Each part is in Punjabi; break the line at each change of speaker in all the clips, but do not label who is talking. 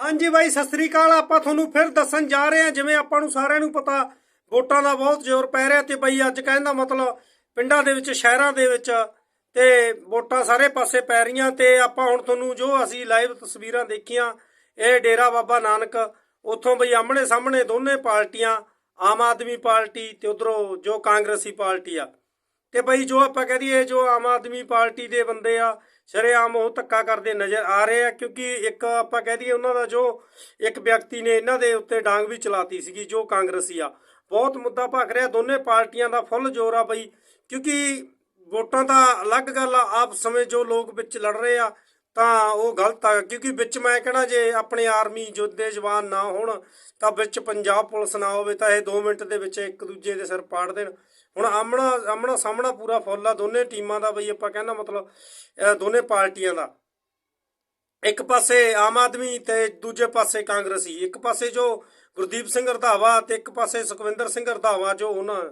ਹਾਂਜੀ ਬਾਈ, ਸਤਿ ਸ੍ਰੀ ਅਕਾਲ। ਆਪਾਂ ਤੁਹਾਨੂੰ ਫਿਰ ਦੱਸਣ ਜਾ ਰਹੇ ਹਾਂ, ਜਿਵੇਂ ਆਪਾਂ ਨੂੰ ਸਾਰਿਆਂ ਨੂੰ ਪਤਾ, ਵੋਟਾਂ ਦਾ ਬਹੁਤ ਜ਼ੋਰ ਪੈ ਰਿਹਾ ਤੇ ਬਾਈ, ਅੱਜ ਕਹਿੰਦਾ ਮਤਲਬ ਪਿੰਡਾਂ ਦੇ ਵਿੱਚ, ਸ਼ਹਿਰਾਂ ਦੇ ਵਿੱਚ ਤੇ ਵੋਟਾਂ ਸਾਰੇ ਪਾਸੇ ਪੈ ਰਹੀਆਂ ਤੇ ਆਪਾਂ ਹੁਣ ਤੁਹਾਨੂੰ ਜੋ ਅਸੀਂ ਲਾਈਵ ਤਸਵੀਰਾਂ ਦੇਖੀਆਂ, ਇਹ ਡੇਰਾ ਬਾਬਾ ਨਾਨਕ, ਉੱਥੋਂ ਬਈ ਆਮਣੇ ਸਾਹਮਣੇ ਦੋਨੇ ਪਾਰਟੀਆਂ, ਆਮ ਆਦਮੀ ਪਾਰਟੀ ਤੇ ਉਧਰੋਂ ਜੋ ਕਾਂਗਰਸੀ ਪਾਰਟੀ ਆ। ਤੇ ਬਈ, ਜੋ ਆਪਾਂ ਕਹਿ ਦਈਏ, ਜੋ ਆਮ ਆਦਮੀ ਪਾਰਟੀ ਦੇ ਬੰਦੇ ਆ ਸ਼ਰੇਆਮ ਉਹ ਧੱਕਾ ਕਰਦੇ ਨਜ਼ਰ ਆ ਰਹੇ ਆ, ਕਿਉਂਕਿ ਇੱਕ ਆਪਾਂ ਕਹਿ ਦਈਏ ਉਹਨਾਂ ਦਾ ਜੋ ਇੱਕ ਵਿਅਕਤੀ ਨੇ ਇਹਨਾਂ ਦੇ ਉੱਤੇ ਡਾਂਗ ਵੀ ਚਲਾਤੀ ਸੀਗੀ, ਜੋ ਕਾਂਗਰਸੀ ਆ। ਬਹੁਤ ਮੁੱਦਾ ਭਖ ਰਿਹਾ, ਦੋਨੇ ਪਾਰਟੀਆਂ ਦਾ ਫੁੱਲ ਜ਼ੋਰ ਆ ਬਈ, ਕਿਉਂਕਿ ਵੋਟਾਂ ਤਾਂ ਅਲੱਗ ਗੱਲ ਆ, ਆਪ ਸਮੇਂ ਜੋ ਲੋਕ ਵਿੱਚ ਲੜ ਰਹੇ ਆ ਤਾਂ ਉਹ ਗਲਤ ਆ, ਕਿਉਂਕਿ ਵਿੱਚ ਮੈਂ ਕਹਿਣਾ ਜੇ ਆਪਣੇ ਆਰਮੀ ਯੋਧੇ ਜਵਾਨ ਨਾ ਹੋਣ, ਤਾਂ ਵਿੱਚ ਪੰਜਾਬ ਪੁਲਿਸ ਨਾ ਹੋਵੇ, ਤਾਂ ਇਹ 2 ਮਿੰਟ ਦੇ ਵਿੱਚ ਇੱਕ ਦੂਜੇ ਦੇ ਸਿਰ ਪਾੜ ਦੇਣ। ਹੁਣ ਆਮਣਾ ਆਮਣਾ ਸਾਹਮਣਾ ਪੂਰਾ ਫੁੱਲ ਆ, ਦੋਨੇ ਟੀਮਾਂ ਦਾ ਬਈ ਆਪਾਂ ਕਹਿੰਦਾ ਮਤਲਬ ਦੋਨੇ ਪਾਰਟੀਆਂ ਦਾ। ਇੱਕ ਪਾਸੇ ਆਮ ਆਦਮੀ ਤੇ ਦੂਜੇ ਪਾਸੇ ਕਾਂਗਰਸੀ, ਇੱਕ ਪਾਸੇ ਜੋ ਗੁਰਦੀਪ ਸਿੰਘ ਰਧਾਵਾ ਤੇ ਇੱਕ ਪਾਸੇ ਸੁਖਵਿੰਦਰ ਸਿੰਘ ਰਧਾਵਾ ਜੋ ਉਹਨਾਂ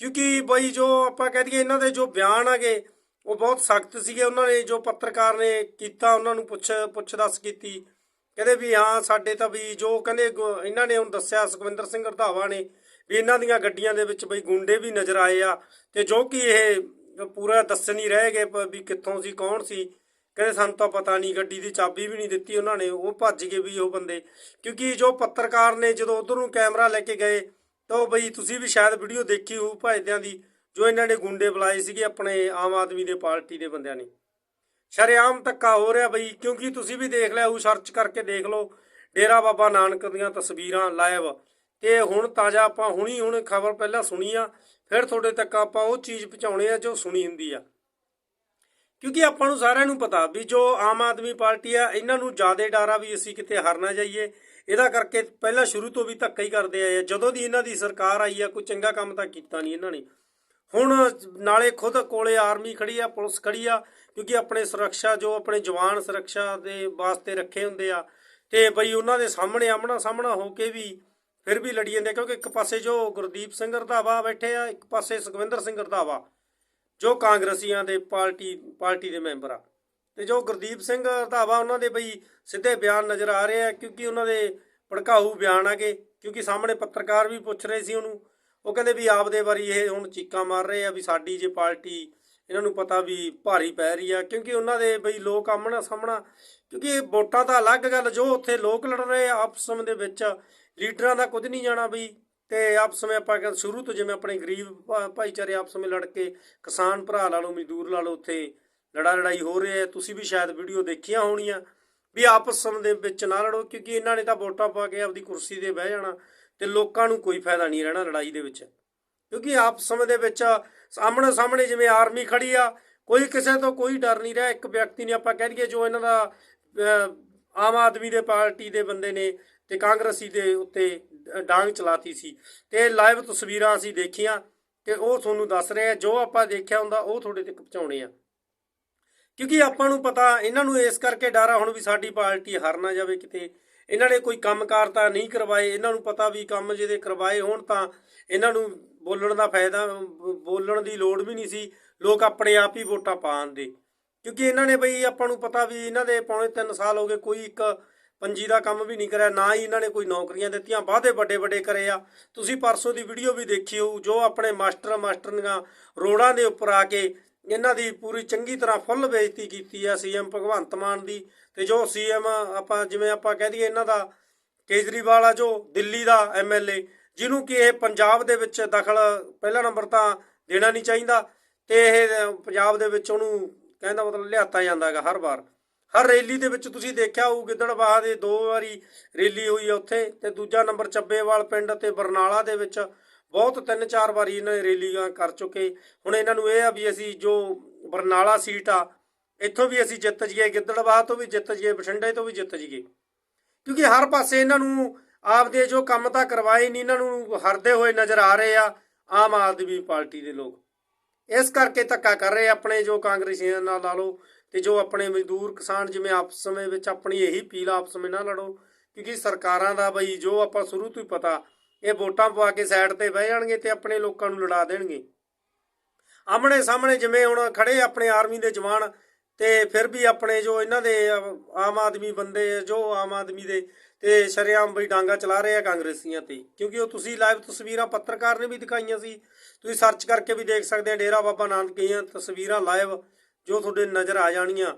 ਕਿਉਂਕਿ ਬਈ ਜੋ ਆਪਾਂ ਕਹਿ ਦਈਏ ਇਹਨਾਂ ਦੇ ਜੋ ਬਿਆਨ ਆਗੇ ਉਹ ਬਹੁਤ ਸਖਤ ਸੀਗੇ। ਉਹਨਾਂ ਨੇ ਜੋ ਪੱਤਰਕਾਰ ਨੇ ਕੀਤਾ, ਉਹਨਾਂ ਨੂੰ ਪੁੱਛ ਪੁੱਛ ਦੱਸ ਕੀਤੀ। ਕਹਿੰਦੇ ਵੀ ਹਾਂ, ਸਾਡੇ ਤਾਂ ਵੀ ਜੋ ਕਹਿੰਦੇ ਗੁ- ਇਹਨਾਂ ਨੇ ਹੁਣ ਦੱਸਿਆ, ਸੁਖਵਿੰਦਰ ਸਿੰਘ ਰਧਾਵਾ ਨੇ ਵੀ ਇਹਨਾਂ ਦੀਆਂ ਗੱਡੀਆਂ ਦੇ ਵਿੱਚ ਬਈ ਗੁੰਡੇ ਵੀ ਨਜ਼ਰ ਆਏ ਆ ਤੇ ਜੋ ਕਿ ਇਹ ਪੂਰਾ ਦੱਸਣ ਹੀ ਰਹਿ ਗਏ ਵੀ ਕਿੱਥੋਂ ਸੀ, ਕੌਣ ਸੀ। ਕਹਿੰਦੇ ਸਾਨੂੰ ਤਾਂ ਪਤਾ ਨਹੀਂ, ਗੱਡੀ ਦੀ ਚਾਬੀ ਵੀ ਨਹੀਂ ਦਿੱਤੀ ਉਹਨਾਂ ਨੇ, ਉਹ ਭੱਜ ਗਏ ਵੀ ਉਹ ਬੰਦੇ। ਕਿਉਂਕਿ ਜੋ ਪੱਤਰਕਾਰ ਨੇ ਜਦੋਂ ਉਧਰ ਨੂੰ ਕੈਮਰਾ ਲੈ ਕੇ ਗਏ, ਤਾਂ ਉਹ ਬਈ ਤੁਸੀਂ ਵੀ ਸ਼ਾਇਦ ਵੀਡੀਓ ਦੇਖੀ ਹੋਊ ਭਾਜਦਿਆਂ ਦੀ। ਜੋ ਇਹਨਾਂ ਨੇ ਗੁੰਡੇ ਬੁਲਾਏ ਸੀਗੇ ਆਪਣੇ ਆਮ ਆਦਮੀ ਦੇ ਪਾਰਟੀ ਦੇ ਬੰਦਿਆਂ ਨੇ। ਸ਼ਰੇਆਮ ਧੱਕਾ ਹੋ ਰਿਹਾ ਬਈ, ਕਿਉਂਕਿ ਤੁਸੀਂ ਵੀ ਦੇਖ ਲਿਆ, ਉਹ ਸਰਚ ਕਰਕੇ ਦੇਖ ਲਓ। ਡੇਰਾ ਬਾਬਾ ਨਾਨਕ ਦੀਆਂ ਤਸਵੀਰਾਂ ਲਾਈਵ ਤੇ ਹੁਣ ਤਾਜ਼ਾ ਆਪਾਂ ਹੁਣੀ ਹੁਣ ਖਬਰ ਪਹਿਲਾਂ ਸੁਣੀ ਆ, ਫਿਰ ਤੁਹਾਡੇ ਤੱਕ ਆਪਾਂ ਉਹ ਚੀਜ਼ ਪਹੁੰਚਾਉਣੇ ਆ ਜੋ ਸੁਣੀ ਹੁੰਦੀ ਆ। ਕਿਉਂਕਿ ਆਪਾਂ ਨੂੰ ਸਾਰਿਆਂ ਨੂੰ ਪਤਾ ਵੀ ਜੋ ਆਮ ਆਦਮੀ ਪਾਰਟੀ ਆ, ਇਹਨਾਂ ਨੂੰ ਜ਼ਿਆਦਾ ਡਰ ਆ ਵੀ ਅਸੀਂ ਕਿਤੇ ਹਾਰ ਨਾ ਜਾਈਏ। ਇਹਦਾ ਕਰਕੇ ਪਹਿਲਾਂ ਸ਼ੁਰੂ ਤੋਂ ਵੀ ਧੱਕਾ ਹੀ ਕਰਦੇ ਆਏ ਆ। ਜਦੋਂ ਦੀ ਇਹਨਾਂ ਦੀ ਸਰਕਾਰ ਆਈ ਆ, ਕੋਈ ਚੰਗਾ ਕੰਮ ਤਾਂ ਕੀਤਾ ਨਹੀਂ ਇਹਨਾਂ ਨੇ। ਹੁਣ ਨਾਲੇ ਖੁਦ ਕੋਲੇ ਆਰਮੀ ਖੜੀ ਆ ਪੁਲਿਸ ਖੜੀ ਆ ਕਿਉਂਕਿ ਆਪਣੇ ਸੁਰੱਖਿਆ ਜੋ ਆਪਣੇ ਜਵਾਨ ਸੁਰੱਖਿਆ ਦੇ ਵਾਸਤੇ ਰੱਖੇ ਹੁੰਦੇ ਆ ਤੇ ਬਈ ਉਹਨਾਂ ਦੇ ਸਾਹਮਣੇ ਆਮਣਾ ਸਾਹਮਣਾ ਹੋ ਕੇ ਵੀ ਫਿਰ ਵੀ ਲੜੀ ਜਾਂਦੇ ਆ, ਕਿਉਂਕਿ ਇੱਕ ਪਾਸੇ ਜੋ ਗੁਰਦੀਪ ਸਿੰਘ ਰਧਾਵਾ ਬੈਠੇ ਆ ਇੱਕ ਪਾਸੇ ਸੁਖਵਿੰਦਰ ਸਿੰਘ ਰਧਾਵਾ ਜੋ ਕਾਂਗਰਸੀਆਂ ਦੇ ਪਾਰਟੀ ਪਾਰਟੀ ਦੇ ਮੈਂਬਰ ਆ। ਤੇ ਜੋ ਗੁਰਦੀਪ ਸਿੰਘ ਰਧਾਵਾ ਉਹਨਾਂ ਦੇ ਬਈ ਸਿੱਧੇ ਬਿਆਨ ਨਜ਼ਰ ਆ ਰਹੇ ਆ ਕਿਉਂਕਿ ਉਹਨਾਂ ਦੇ ਭੜਕਾਊ ਬਿਆਨ ਆਗੇ ਕਿਉਂਕਿ ਸਾਹਮਣੇ ਪੱਤਰਕਾਰ ਵੀ ਪੁੱਛ ਰਹੇ ਸੀ ਉਹਨੂੰ ਉਹ ਕਹਿੰਦੇ ਵੀ ਆਪਦੇ ਵਾਰੀ ਇਹ ਹੁਣ ਚੀਕਾਂ ਮਾਰ ਰਹੇ ਆ ਵੀ ਸਾਡੀ ਜੇ ਪਾਰਟੀ, ਇਹਨਾਂ ਨੂੰ ਪਤਾ ਵੀ ਭਾਰੀ ਪੈ ਰਹੀ ਆ, ਕਿਉਂਕਿ ਉਹਨਾਂ ਦੇ ਬਈ ਲੋਕ ਆਮਣਾ ਸਾਹਮਣਾ, ਕਿਉਂਕਿ ਇਹ ਵੋਟਾਂ ਤਾਂ ਅਲੱਗ ਗੱਲ, ਜੋ ਉੱਥੇ ਲੋਕ ਲੜ ਰਹੇ ਆ ਆਪਸ ਸਮੇਂ ਦੇ ਵਿੱਚ, ਲੀਡਰਾਂ ਦਾ ਕੁਝ ਨਹੀਂ ਜਾਣਾ ਬਈ, ਤੇ ਆਪਸ ਵਿੱਚ ਆਪਾਂ ਕਹਿੰਦੇ ਸ਼ੁਰੂ ਤੋਂ ਜਿਵੇਂ ਆਪਣੇ ਗਰੀਬ ਭਾ- ਭਾਈਚਾਰੇ ਆਪਸ ਵਿੱਚ ਲੜ ਕੇ, ਕਿਸਾਨ ਭਰਾ ਲਾ ਲਓ, ਮਜ਼ਦੂਰ ਲਾ ਲਓ, ਉੱਥੇ ਲੜਾ ਲੜਾਈ ਹੋ ਰਹੀ ਹੈ, ਤੁਸੀਂ ਵੀ ਸ਼ਾਇਦ ਵੀਡੀਓ ਦੇਖੀਆਂ ਹੋਣੀਆਂ, ਵੀ ਆਪਸ ਦੇ ਵਿੱਚ ਨਾ ਲੜੋ, ਕਿਉਂਕਿ ਇਹਨਾਂ ਨੇ ਤਾਂ ਵੋਟਾਂ ਪਾ ਕੇ ਆਪਦੀ ਕੁਰਸੀ ਤੇ ਬਹਿ ਜਾਣਾ। ਤੇ ਲੋਕਾਂ ਨੂੰ ਕੋਈ ਫਾਇਦਾ ਨਹੀਂ ਰਹਿਣਾ ਲੜਾਈ ਦੇ ਵਿੱਚ। ਕਿਉਂਕਿ ਆਪ ਸਮੇਂ ਦੇ ਵਿੱਚ ਸਾਹਮਣੇ ਸਾਹਮਣੇ ਜਿਵੇਂ ਆਰਮੀ ਖੜੀ ਆ, ਕੋਈ ਕਿਸੇ ਤੋਂ ਕੋਈ ਡਰ ਨਹੀਂ ਰਿਹਾ। ਇੱਕ ਵਿਅਕਤੀ ਨੇ ਆਪਾਂ ਕਹਿ ਦਈਏ ਜੋ ਇਹਨਾਂ ਦਾ ਆਮ ਆਦਮੀ ਦੇ ਪਾਰਟੀ ਦੇ ਬੰਦੇ ਨੇ ਤੇ ਕਾਂਗਰਸੀ ਦੇ ਉੱਤੇ ਡਾਂਗ ਚਲਾਤੀ ਸੀ ਤੇ ਲਾਈਵ ਤਸਵੀਰਾਂ ਅਸੀਂ ਦੇਖੀਆਂ ਤੇ ਉਹ ਤੁਹਾਨੂੰ ਦੱਸ ਰਹੇ ਆ। ਜੋ ਆਪਾਂ ਦੇਖਿਆ ਹੁੰਦਾ, ਉਹ ਤੁਹਾਡੇ ਤੱਕ ਪਹੁੰਚਾਉਣੇ ਆ। ਕਿਉਂਕਿ ਆਪਾਂ ਨੂੰ ਪਤਾ, ਇਹਨਾਂ ਨੂੰ ਇਸ ਕਰਕੇ ਡਰ ਆ, ਹੁਣ ਵੀ ਸਾਡੀ ਪਾਰਟੀ ਹਾਰ ਨਾ ਜਾਵੇ ਕਿਤੇ। ਇਹਨਾਂ ਨੇ ਕੋਈ ਕੰਮਕਾਰ ਤਾਂ ਨਹੀਂ ਕਰਵਾਏ, ਇਹਨਾਂ ਨੂੰ ਪਤਾ ਵੀ ਕੰਮ ਜਿਹਦੇ ਕਰਵਾਏ ਹੋਣ ਤਾਂ ਇਹਨਾਂ ਨੂੰ ਬੋਲਣ ਦਾ ਫਾਇਦਾ, ਬੋਲਣ ਦੀ ਲੋੜ ਵੀ ਨਹੀਂ ਸੀ, ਲੋਕ ਆਪਣੇ ਆਪ ਹੀ ਵੋਟਾਂ ਪਾਉਂਦੇ ਕਿਉਂਕਿ ਇਹਨਾਂ ਨੇ ਬਈ ਆਪਾਂ ਨੂੰ ਪਤਾ ਵੀ ਇਹਨਾਂ ਦੇ ਪੌਣੇ 3 ਸਾਲ ਹੋ ਗਏ ਕੋਈ ਇੱਕ ਪੰਜੀ ਦਾ ਕੰਮ ਵੀ ਨਹੀਂ ਕਰਿਆ, ਨਾ ਹੀ ਇਹਨਾਂ ਨੇ ਕੋਈ ਨੌਕਰੀਆਂ ਦਿੱਤੀਆਂ, ਵਾਅਦੇ ਵੱਡੇ ਵੱਡੇ ਕਰੇ ਆ। ਤੁਸੀਂ ਪਰਸੋਂ ਦੀ ਵੀਡੀਓ ਵੀ ਦੇਖੀ ਹੋਊ, ਜੋ ਆਪਣੇ ਮਾਸਟਰ ਮਾਸਟਰਨੀਆਂ ਰੋਡਾਂ ਦੇ ਉੱਪਰ ਆ ਕੇ ਇਹਨਾਂ ਦੀ ਪੂਰੀ ਚੰਗੀ ਤਰ੍ਹਾਂ ਫੁੱਲ ਬੇਇੱਜ਼ਤੀ ਕੀਤੀ ਆ ਸੀਐਮ ਭਗਵੰਤ ਮਾਨ ਦੀ ਤੇ ਜੋ ਸੀਐਮ ਆਪਾਂ ਜਿਵੇਂ ਆਪਾਂ ਕਹਿ ਦਈਏ ਇਹਨਾਂ ਦਾ ਕੇਜਰੀਵਾਲ ਆ ਜੋ ਦਿੱਲੀ ਦਾ ਐਮਐਲਏ ਜਿਹਨੂੰ ਕਿ ਇਹ ਪੰਜਾਬ ਦੇ ਵਿੱਚ ਦਖਲ ਪਹਿਲਾ ਨੰਬਰ ਤਾਂ ਦੇਣਾ ਨਹੀਂ ਚਾਹੀਦਾ ਤੇ ਇਹ ਪੰਜਾਬ ਦੇ ਵਿੱਚ ਉਹਨੂੰ ਕਹਿੰਦਾ ਮਤਲਬ ਲਿਆਤਾ ਜਾਂਦਾ ਹੈਗਾ ਹਰ ਵਾਰ। ਹਰ ਰੈਲੀ ਦੇ ਵਿੱਚ ਤੁਸੀਂ ਦੇਖਿਆ ਹੋਊ ਗਿੱਦੜਬਾਹ ਦੇ ਦੋ ਵਾਰੀ ਰੈਲੀ ਹੋਈ ਉੱਥੇ ਤੇ ਦੂਜਾ ਨੰਬਰ ਚੱਬੇਵਾਲ ਪਿੰਡ ਤੇ ਬਰਨਾਲਾ ਦੇ ਵਿੱਚ ਬਹੁਤ ਤਿੰਨ ਚਾਰ ਵਾਰੀ ਇਹਨਾਂ ਨੇ ਰੈਲੀਆਂ ਕਰ ਚੁੱਕੇ। ਹੁਣ ਇਹਨਾਂ ਨੂੰ ਇਹ ਆ ਵੀ ਅਸੀਂ ਜੋ ਬਰਨਾਲਾ ਸੀਟ ਆ, ਇੱਥੋਂ ਵੀ ਅਸੀਂ ਜਿੱਤ ਜੀਏ ਗਿੱਦੜਬਾਹ ਤੋਂ ਵੀ ਜਿੱਤ ਜੀਏ ਬਠਿੰਡੇ ਤੋਂ ਵੀ ਜਿੱਤ ਜੀਏ ਕਿਉਂਕਿ ਹਰ ਪਾਸੇ ਇਹਨਾਂ ਨੂੰ ਆਪਦੇ ਜੋ ਕੰਮ ਤਾਂ ਕਰਵਾਏ ਨਹੀਂ, ਇਹਨਾਂ ਨੂੰ ਹਰਦੇ ਹੋਏ ਨਜ਼ਰ ਆ ਰਹੇ ਆ ਆਮ ਆਦਮੀ ਪਾਰਟੀ ਦੇ ਲੋਕ। ਇਸ ਕਰਕੇ ਧੱਕਾ ਕਰ ਰਹੇ ਆਪਣੇ ਜੋ ਕਾਂਗਰਸੀਆਂ ਨਾਲ ਲਾ ਲਓ ਤੇ ਜੋ ਆਪਣੇ ਮਜ਼ਦੂਰ ਕਿਸਾਨ ਜਿਵੇਂ ਆਪਸ ਸਮੇਂ ਵਿੱਚ ਆਪਣੀ ਇਹੀ ਪੀਲ ਆਪਸ ਵਿੱਚ ਨਾ ਲੜੋ। ਕਿਉਂਕਿ ਸਰਕਾਰਾਂ ਦਾ ਬਈ ਜੋ ਆਪਾਂ ਸ਼ੁਰੂ ਤੋਂ ਹੀ ਪਤਾ ਇਹ ਵੋਟਾਂ ਪਵਾ ਕੇ ਸਾਈਡ ਤੇ ਬਹਿ ਜਾਣਗੇ ਤੇ ਆਪਣੇ ਲੋਕਾਂ ਨੂੰ ਲੜਾ ਦੇਣਗੇ। ਆਮਣੇ ਸਾਹਮਣੇ ਜਿਵੇਂ ਹੁਣ ਖੜੇ ਆਪਣੇ ਆਰਮੀ ਦੇ ਜਵਾਨ ਤੇ ਫਿਰ ਵੀ ਆਪਣੇ ਜੋ ਇਹਨਾਂ ਦੇ ਆਮ ਆਦਮੀ ਬੰਦੇ ਜੋ ਆਮ ਆਦਮੀ ਦੇ ਤੇ ਸ਼ਰੇਆਮ ਬਈ ਡਾਂਗਾ ਚਲਾ ਰਹੇ ਆ ਕਾਂਗਰਸੀਆਂ ਤੇ, ਕਿਉਂਕਿ ਉਹ ਤੁਸੀਂ ਲਾਈਵ ਤਸਵੀਰਾਂ ਪੱਤਰਕਾਰ ਨੇ ਵੀ ਦਿਖਾਈਆਂ ਸੀ। ਤੁਸੀਂ ਸਰਚ ਕਰਕੇ ਵੀ ਦੇਖ ਸਕਦੇ ਆ, ਡੇਰਾ ਬਾਬਾ ਨਾਨਕ ਦੀਆਂ ਤਸਵੀਰਾਂ ਲਾਈਵ ਜੋ ਤੁਹਾਡੇ ਨਜ਼ਰ ਆ ਜਾਣੀਆਂ।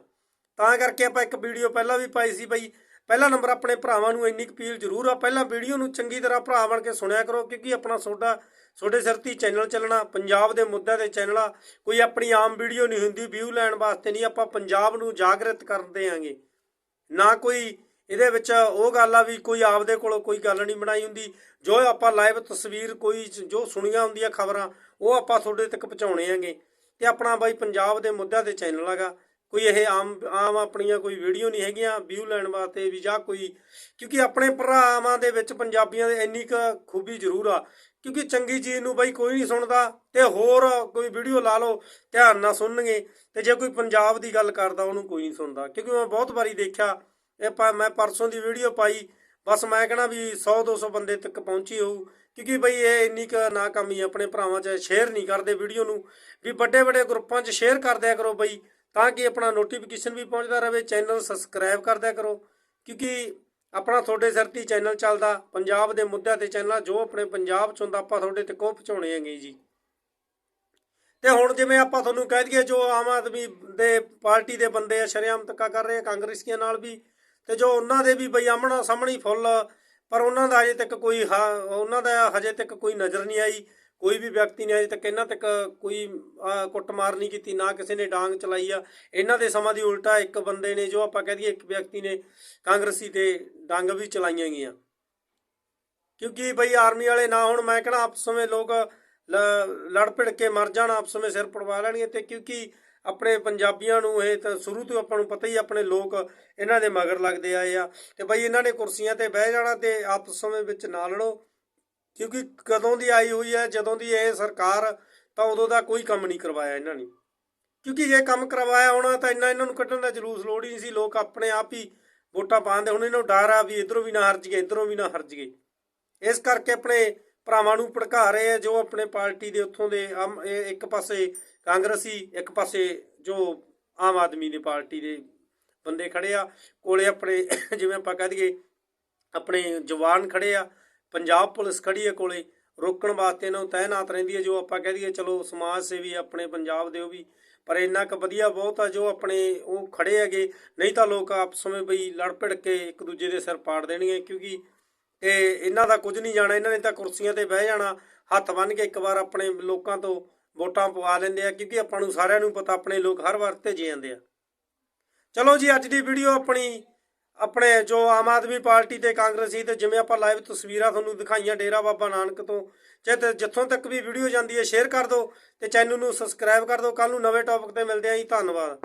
ਤਾਂ ਕਰਕੇ ਆਪਾਂ ਇੱਕ ਵੀਡੀਓ ਪਹਿਲਾਂ ਵੀ ਪਾਈ ਸੀ ਬਈ ਪਹਿਲਾ ਨੰਬਰ ਆਪਣੇ ਭਰਾਵਾਂ ਨੂੰ ਇੰਨੀ ਅਪੀਲ ਜ਼ਰੂਰ ਆ। ਪਹਿਲਾਂ ਵੀਡੀਓ ਨੂੰ ਚੰਗੀ ਤਰ੍ਹਾਂ ਭਰਾ ਬਣ ਕੇ ਸੁਣਿਆ ਕਰੋ, ਕਿਉਂਕਿ ਆਪਣਾ ਤੁਹਾਡਾ ਤੁਹਾਡੇ ਸਿਰ ਚੈਨਲ ਚੱਲਣਾ, ਪੰਜਾਬ ਦੇ ਮੁੱਦਿਆਂ ਤੇ ਚੈਨਲ ਆ ਕੋਈ ਆਪਣੀ ਆਮ ਵੀਡੀਓ ਨਹੀਂ ਹੁੰਦੀ ਵਿਊ ਲੈਣ ਵਾਸਤੇ ਨਹੀਂ, ਆਪਾਂ ਪੰਜਾਬ ਨੂੰ ਜਾਗਰਿਤ ਕਰਦੇ ਆਂਗੇ। ਨਾ ਕੋਈ ਇਹਦੇ ਵਿੱਚ ਉਹ ਗੱਲ ਆ ਵੀ ਕੋਈ ਆਪਦੇ ਕੋਲੋਂ ਕੋਈ ਗੱਲ ਨਹੀਂ ਬਣਾਈ ਹੁੰਦੀ। ਜੋ ਆਪਾਂ ਲਾਈਵ ਤਸਵੀਰ, ਕੋਈ ਜੋ ਸੁਣੀਆਂ ਹੁੰਦੀਆਂ ਖਬਰਾਂ, ਉਹ ਆਪਾਂ ਤੁਹਾਡੇ ਤੱਕ ਪਹੁੰਚਾਉਣੇ ਆਂਗੇ। ਤੇ ਆਪਣਾ ਬਾਈ ਪੰਜਾਬ ਦੇ ਮੁੱਦਿਆਂ ਤੇ ਚੈਨਲ ਹੈਗਾ। ਕੋਈ ਇਹ ਆਮ ਆਮ ਆਪਣੀਆਂ ਕੋਈ ਵੀਡੀਓ ਨਹੀਂ ਹੈਗੀਆਂ ਵਿਊ ਲੈਣ ਵਾਸਤੇ ਵੀ ਜਾਂ ਕੋਈ, ਕਿਉਂਕਿ ਆਪਣੇ ਭਰਾਵਾਂ ਦੇ ਵਿੱਚ ਪੰਜਾਬੀਆਂ ਦੇ ਇੰਨੀ ਕੁ ਖੂਬੀ ਜ਼ਰੂਰ ਆ, ਕਿਉਂਕਿ ਚੰਗੀ ਚੀਜ਼ ਨੂੰ ਬਾਈ ਕੋਈ ਨਹੀਂ ਸੁਣਦਾ ਤੇ ਹੋਰ ਕੋਈ ਵੀਡੀਓ ਲਾ ਲਓ, ਧਿਆਨ ਨਾਲ ਸੁਣਨਗੇ ਤੇ ਜੇ ਕੋਈ ਪੰਜਾਬ ਦੀ ਗੱਲ ਕਰਦਾ ਉਹਨੂੰ ਕੋਈ ਨਹੀਂ ਸੁਣਦਾ, ਕਿਉਂਕਿ ਮੈਂ ਬਹੁਤ ਵਾਰੀ ਦੇਖਿਆ, ਇਹ ਪ- ਮੈਂ ਪਰਸੋਂ ਦੀ ਵੀਡੀਓ ਪਾਈ, ਬਸ ਮੈਂ ਕਹਣਾ ਵੀ 100 200 ਬੰਦੇ ਤੱਕ ਪਹੁੰਚੀ ਹੋਊ, ਕਿਉਂਕਿ ਬਈ ਇਹ ਇੰਨੀ ਕੁ ਨਾਕਾਮੀ ਆਪਣੇ ਭਰਾਵਾਂ 'ਚ ਸ਼ੇਅਰ ਨਹੀਂ ਕਰਦੇ ਵੀਡੀਓ ਨੂੰ, ਵੀ ਵੱਡੇ ਵੱਡੇ ਗਰੁੱਪਾਂ 'ਚ ਸ਼ੇਅਰ ਕਰ ਦਿਆ ਕਰੋ ਬਈ ਤਾਂ ਕਿ ਆਪਣਾ ਨੋਟੀਫਿਕੇਸ਼ਨ ਵੀ ਪਹੁੰਚਦਾ ਰਹੇ ਚੈਨਲ ਸਬਸਕ੍ਰਾਈਬ ਕਰਦਿਆ ਕਰੋ। ਕਿਉਂਕਿ ਆਪਣਾ ਤੁਹਾਡੇ ਸਿਰ ਤੇ ਚੈਨਲ ਚੱਲਦਾ, ਪੰਜਾਬ ਦੇ ਮੁੱਦਿਆਂ ਤੇ ਚੈਨਲ ਜੋ ਆਪਣੇ ਪੰਜਾਬ 'ਚ ਹੁੰਦਾ, ਆਪਾਂ ਤੁਹਾਡੇ ਤੱਕ ਉਹ ਪਹੁੰਚਾਉਣੇ ਹੈਗੇ ਜੀ। ਤੇ ਹੁਣ ਜਿਵੇਂ ਆਪਾਂ ਤੁਹਾਨੂੰ ਕਹਿ ਦਈਏ, ਜੋ ਆਮ ਆਦਮੀ ਦੇ ਪਾਰਟੀ ਦੇ ਬੰਦੇ ਆ, ਸ਼ਰੇਆਮ ਧੱਕਾ ਕਰ ਰਹੇ ਆ, ਕਾਂਗਰਸੀਆਂ ਨਾਲ ਵੀ, ਤੇ ਜੋ ਉਹਨਾਂ ਦੇ ਵੀ ਬਈ ਆਮਣਾ ਸਾਹਮਣੀ ਫੁੱਲ, ਪਰ ਉਹਨਾਂ ਦਾ ਅਜੇ ਤੱਕ ਕੋਈ ਹਾ- ਉਹਨਾਂ ਦਾ ਹਜੇ ਤੱਕ ਕੋਈ ਨਜ਼ਰ ਨਹੀਂ ਆਈ। ਕੋਈ ਵੀ ਵਿਅਕਤੀ ਨੇ ਅਜੇ ਤੱਕ ਇਹਨਾਂ ਤੱਕ ਕੋਈ ਕੁੱਟਮਾਰ ਨਹੀਂ ਕੀਤੀ, ਨਾ ਕਿਸੇ ਨੇ ਡਾਂਗ ਚਲਾਈ ਆ। ਇਹਨਾਂ ਦੇ ਸਮਾਂ ਦੀ ਉਲਟਾ ਇੱਕ ਬੰਦੇ ਨੇ, ਜੋ ਆਪਾਂ ਕਹਿ ਦਈਏ ਇੱਕ ਵਿਅਕਤੀ ਨੇ ਕਾਂਗਰਸੀ ਤੇ ਡਾਂਗ ਵੀ ਚਲਾਈਆਂ ਗਈਆਂ। ਕਿਉਂਕਿ ਬਈ ਆਰਮੀ ਵਾਲੇ ਨਾ ਹੁਣ ਮੈਂ ਕਹਣਾ ਆਪਸ ਵਿੱਚ ਲੋਕ ਲੜ ਭਿੜ ਕੇ ਮਰ ਜਾਣ, ਆਪਸ ਵਿੱਚ ਸਿਰ ਪੜਵਾ ਲੈਣਗੇ ਤੇ ਕਿਉਂਕਿ ਆਪਣੇ ਪੰਜਾਬੀਆਂ ਨੂੰ ਇਹ ਤਾਂ ਸ਼ੁਰੂ ਤੋਂ ਆਪਾਂ ਨੂੰ ਪਤਾ ਹੀ ਆਪਣੇ ਲੋਕ ਇਹਨਾਂ ਦੇ ਮਗਰ ਲੱਗਦੇ ਆਏ ਆ। ਤੇ ਬਈ ਇਹਨਾਂ ਨੇ ਕੁਰਸੀਆਂ ਤੇ ਬਹਿ ਜਾਣਾ ਤੇ ਆਪਸ ਵਿੱਚ ਨਾ ਲੜੋ। ਕਿਉਂਕਿ ਕਦੋਂ ਦੀ ਆਈ ਹੋਈ ਹੈ, ਜਦੋਂ ਦੀ ਇਹ ਸਰਕਾਰ, ਤਾਂ ਉਦੋਂ ਦਾ ਕੋਈ ਕੰਮ ਨਹੀਂ ਕਰਵਾਇਆ ਇਹਨਾਂ ਨੇ। ਕਿਉਂਕਿ ਜੇ ਕੰਮ ਕਰਵਾਇਆ ਹੋਣਾ, ਤਾਂ ਇੰਨਾ ਇਹਨਾਂ ਨੂੰ ਕੱਢਣ ਦਾ ਜਲੂਸ ਲੋੜ ਹੀ ਨਹੀਂ ਸੀ। ਲੋਕ ਆਪਣੇ ਆਪ ਹੀ ਵੋਟਾਂ ਪਾਉਂਦੇ, ਹੁਣ ਇਹਨਾਂ ਨੂੰ ਡਰ ਆ ਵੀ ਇਧਰੋਂ ਵੀ ਨਾ ਹਰਜ ਗਏ, ਇਧਰੋਂ ਵੀ ਨਾ ਹਰਜ ਗਏ। ਇਸ ਕਰਕੇ ਆਪਣੇ ਭਰਾਵਾਂ ਨੂੰ ਭੜਕਾ ਰਹੇ ਆ, ਜੋ ਆਪਣੇ ਪਾਰਟੀ ਦੇ ਉੱਥੋਂ ਦੇ ਆਮ- ਇਹ ਇੱਕ ਪਾਸੇ ਕਾਂਗਰਸੀ, ਇੱਕ ਪਾਸੇ ਜੋ ਆਮ ਆਦਮੀ ਦੀ ਪਾਰਟੀ ਦੇ ਬੰਦੇ ਖੜੇ ਆ। ਕੋਲੇ ਆਪਣੇ, ਜਿਵੇਂ ਆਪਾਂ ਕਹਿ ਦਈਏ, ਆਪਣੇ ਜਵਾਨ ਖੜੇ ਆ। ਪੰਜਾਬ ਪੁਲਿਸ ਖੜੀ ਹੈ ਕੋਲੇ, ਰੋਕਣ ਵਾਸਤੇ ਇਹਨਾਂ ਨੂੰ ਤੈਨਾਤ ਰਹਿੰਦੀ ਹੈ, ਜੋ ਆਪਾਂ ਕਹਿ ਦਈਏ, ਚਲੋ ਸਮਾਜ ਸੇਵੀ ਆਪਣੇ ਪੰਜਾਬ ਦੇ ਉਹ ਵੀ, ਪਰ ਇੰਨਾ ਕੁ ਵਧੀਆ ਬਹੁਤ ਆ, ਜੋ ਆਪਣੇ ਉਹ ਖੜੇ ਹੈਗੇ, ਨਹੀਂ ਤਾਂ ਲੋਕ ਆਪਸ ਵਿੱਚ ਬਈ ਲੜ ਭਿੜ ਕੇ ਇੱਕ ਦੂਜੇ ਦੇ ਸਿਰ ਪਾੜ ਦੇਣਗੇ, ਕਿਉਂਕਿ ਤੇ ਇਹਨਾਂ ਦਾ ਕੁਝ ਨਹੀਂ ਜਾਣਾ, ਇਹਨਾਂ ਨੇ ਤਾਂ ਕੁਰਸੀਆਂ ਤੇ ਬਹਿ ਜਾਣਾ, ਹੱਥ ਬੰਨ ਕੇ ਇੱਕ ਵਾਰ ਆਪਣੇ ਲੋਕਾਂ ਤੋਂ ਵੋਟਾਂ ਪਵਾ ਲੈਂਦੇ ਆ, ਕਿਉਂਕਿ ਆਪਾਂ ਨੂੰ ਸਾਰਿਆਂ ਨੂੰ ਪਤਾ, ਆਪਣੇ ਲੋਕ ਹਰ ਵਾਰ ਭੇਜੇ ਜਾਂਦੇ ਆ। ਚਲੋ ਜੀ, ਅੱਜ ਦੀ ਵੀਡੀਓ ਆਪਣੀ ਆਪਣੇ ਜੋ ਆਮ ਆਦਮੀ ਪਾਰਟੀ ਤੇ ਕਾਂਗਰਸੀ ਤੇ ਜਿਵੇਂ ਆਪਾਂ ਲਾਈਵ ਤਸਵੀਰਾਂ ਤੁਹਾਨੂੰ ਦਿਖਾਈਆਂ ਡੇਰਾ ਬਾਬਾ ਨਾਨਕ ਤੋਂ, ਜੇ ਤੇ ਜਿੱਥੋਂ ਤੱਕ ਵੀ ਵੀਡੀਓ ਜਾਂਦੀ ਹੈ ਸ਼ੇਅਰ ਕਰ ਦਿਓ ਤੇ ਚੈਨਲ ਨੂੰ ਸਬਸਕ੍ਰਾਈਬ ਕਰ ਦਿਓ। ਕੱਲ ਨੂੰ ਨਵੇਂ ਟੌਪਿਕ ਤੇ ਮਿਲਦੇ ਆਂ ਜੀ, ਧੰਨਵਾਦ।